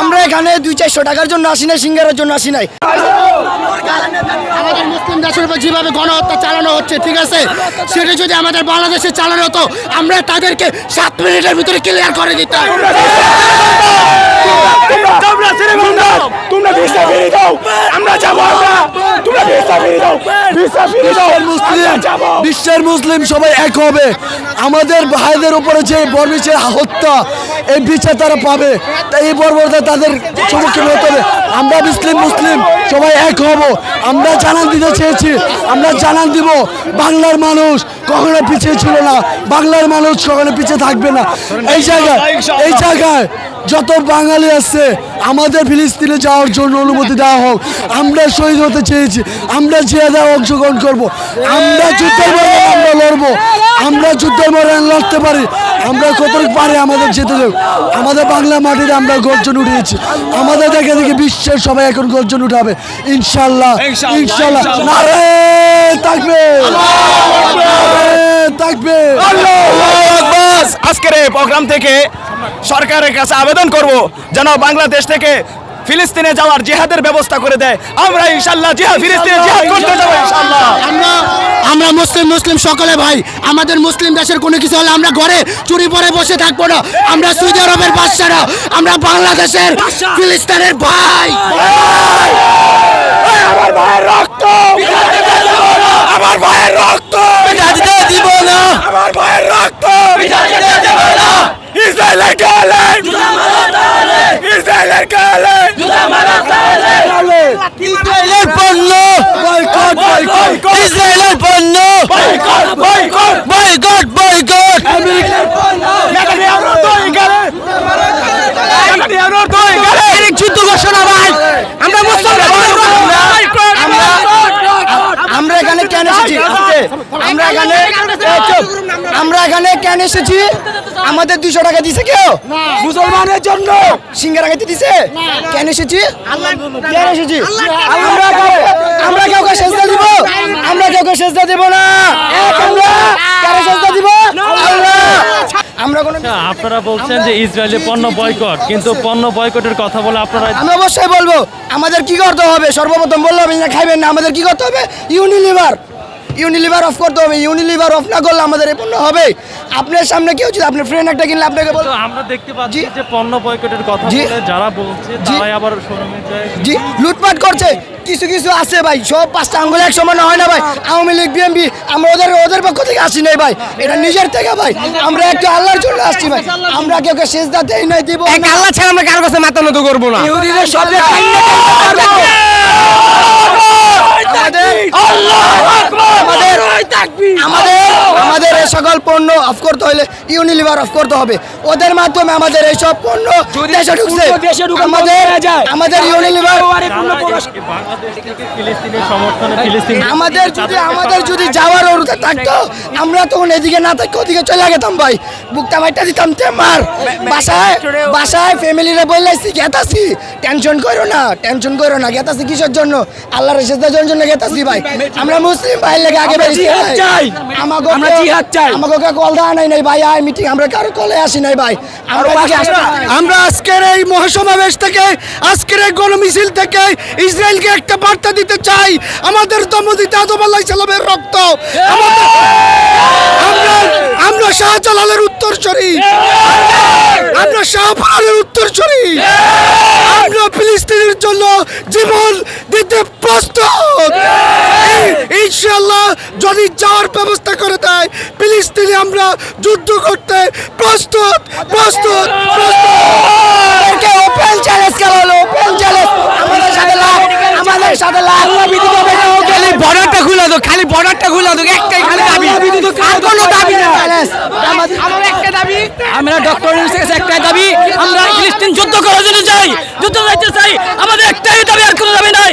আমরা এখানে দুই চারশো টাকার জন্য আসি নাই, সিঙ্গারের জন্য আসি নাই। আমাদের মুসলিম দেশের উপর যেভাবে গণহত্যা চালানো হচ্ছে, ঠিক আছে? সেটা যদি আমাদের বাংলাদেশে চালানো হতো, আমরা তাদেরকে সাত মিনিটের ভিতরে ক্লিয়ার করে দিতাম। তোমরা দাও তোমরা ভিসা ফিরে দাও। আমরা যাব আমরা। তোমরা ভিসা ফিরে দাও। ভিসা ফিরে দাও। মুসলিম বিশ্বের মুসলিম সবাই এক হবে। আমাদের ভাইদের উপরে যে বর্মিসের হত্যা এই বিচার তারা পাবে। তাই এই বর্বরতা তাদের সম্মুখীন হতে হবে। আমরা মুসলিম মুসলিম সবাই এক হব। আমরা জানান দিতে চেয়েছি। আমরা জানান দিব। বাংলার মানুষ কখনো পিছিয়ে ছিল না। বাংলার মানুষ কখনো পিছিয়ে থাকবে না। এই জায়গায় এই জায়গায় যত বাঙালি আছে আমাদের ফিলিস্তিনে যাওয়ার জন্য অনুমতি দেওয়া হোক। আমরা শহীদ হতে চেয়েছি। আমরা জিয়াদায় অংশগ্রহণ করব। আমরা যুদ্ধের ময়দানে আমরা লড়বো। আমরা যুদ্ধের ময়দানে লড়তে পারি। আমরা কতটুকু পারি আমাদের যেতে দেব। আমাদের বাংলা মাটিতে আমরা গর্জন উঠিয়েছি। আমাদের দেখে দেখে বিশ্বের সবাই এখন গর্জন উঠাবে। ইনশাল্লাহ ইনশাল্লাহ থাকবে। থাকবে। আজকের এই প্রোগ্রাম থেকে সরকারের কাছে আবেদন করব যেন বাংলাদেশ থেকে ফিলিস্তিনে যাওয়ার জিহাদের ব্যবস্থা করে দেয়। আমরা ইনশাল্লাহ জিহাদ ফিলিস্তিনে জিহাদ করতে যাব ইনশাল্লাহ। আমরা আমরা মুসলিম মুসলিম সকলে ভাই আমাদের মুসলিম দেশের কোনো কিছু হলে আমরা ঘরে চুরি পরে বসে থাকব না। আমরা সৌদি আরবের বাদশারা আমরা বাংলাদেশের ফিলিস্তিনের ভাই। আমার ভাইয়ের রক্ত। আমার ভাইয়ের রক্ত। দিব না। আমার ভাইয়ের রক্ত। ইসরায়েলের গালে ইসরায়েলের গালে ইসরায়েলের পণ্য বয়কট বয়কট ইসরায়েলের পণ্য বয়কট বয়কট নেতানিয়াহুর দুই গালে নেতানিয়াহুর দুই গালে যুদ্ধ ঘোষণা ভাই আমরা আমরা আমরা এখানে কেন আমরা এখানে আমরা এখানে কেন এসেছি? আমাদের দুশো টাকা দিছে কেউ? মুসলমানের জন্য। সিঙ্গারা দিছে? কেন এসেছি? কেন এসেছি? আমরা কাউকে- আমরা কাউকে সেজদা দিব। আমরা কাউকে সেজদা দিব না। আমরা কারও সেজদা দিব? আল্লাহ। আমরা কোনো আচ্ছা, আপনারা বলছেন যে ইসরায়েলি পণ্য বয়কট কিন্তু পণ্য বয়কটের কথা বলে আপনারা আমি অবশ্যই বলব আমাদের কি করতে হবে? সর্বপ্রথম বললাম খাইবেন না আমাদের কি করতে হবে? ইউনিলিভার। ইউনিলিভার অফ করতে হবে ইউনিলিভার অফ না করলে আমাদের এই পণ্য হবে। আপনার সামনে কেউ যদি আপনার ফ্রেন্ড একটা কিনলে আপনাকে বলতো আমরা দেখতে পাচ্ছি জি। যে পণ্য বয়কটের কথা যারা বলছে তারাই আবার শোরুমে যায়। জি লুটপাট করছে। কিছু কিছু আছে ভাই সব পাঁচটা আঙ্গুল এক সমান হয় না ভাই। আওয়ামী লীগ বিএনপি আমরা ওদের ওদের পক্ষ থেকে আসি নাই ভাই। এটা নিজের থেকে ভাই। আমরা একটু আল্লাহর জন্য আসছি ভাই। আমরা কেউ সেজদা দেই নাই দিব আল্লাহ ছাড়া আমরা কার কাছে মাথা নত করব না। ইহুদিদের সব জায়গায় আমাদের আমাদের আমাদের সকল পণ্য অফ করতে হলে ইউনিলিভার অফ করতে হবে। ওদের মাধ্যমে আমাদের এই সব পণ্য দেশে ঢুকছে আমাদের আমাদের ইউনিলিভার আমাদের যদি আমাদের যদি যাওয়ার অনুরোধ থাকতো আমরা তখন এদিকে না থাকতো ওদিকে চলে গেতাম ভাই। বুকটা মাইটা দিতাম তেমার বাসায় বাসায় ফ্যামিলিরে বললাইছি গেতাছি। টেনশন করো না টেনশন করো না গেতাছি কিসের জন্য? আল্লাহর শেষের জন্য গেতাছি ভাই। আমরা মুসলিম ভাই লেগে আগে বেরিয়েছি আমাকে আমরা জিহাদ চাই। আমাকে কল দেওয়া নাই নাই ভাই আয় মিটিং আমরা কারও কলে আসি নাই ভাই। আমরা নাই। আজকের এই মহাসমাবেশ থেকে আজকের এই গণমিছিল থেকে ইসরায়েলকে একটা বার্তা দিতে চাই। আমাদের দমদিত আদম আল্লাহ সালামের রক্ত। আমরা আমরা শাহজালালের উত্তরসূরি। আমরা শাহপুরের উত্তরসূরি। আমরা ফিলিস্তিনের জন্য জীবন দিতে প্রস্তুত। যদি যাওয়ার ব্যবস্থা করে দেয় ফিলিস্তিনে আমরা যুদ্ধ করতে প্রস্তুত প্রস্তুত প্রস্তুত। আমাদেরকে ওপেন চ্যালেঞ্জ করা হলো ওপেন চ্যালেঞ্জ আমাদের সাথে লাগ আমাদের সাথে লাগ খালি বর্ডারটা খুলে দাও খালি বর্ডারটা খুলে দাও একটাই খালি দাবি। আর কোনো দাবি না। আমার একটা দাবি। আমরা ডক্টর কাছে একটাই দাবি আমরা ফিলিস্তিন যুদ্ধ করার জন্য চাই যুদ্ধ চাইতে চাই। আমাদের একটাই দাবি আর কোনো দাবি নাই।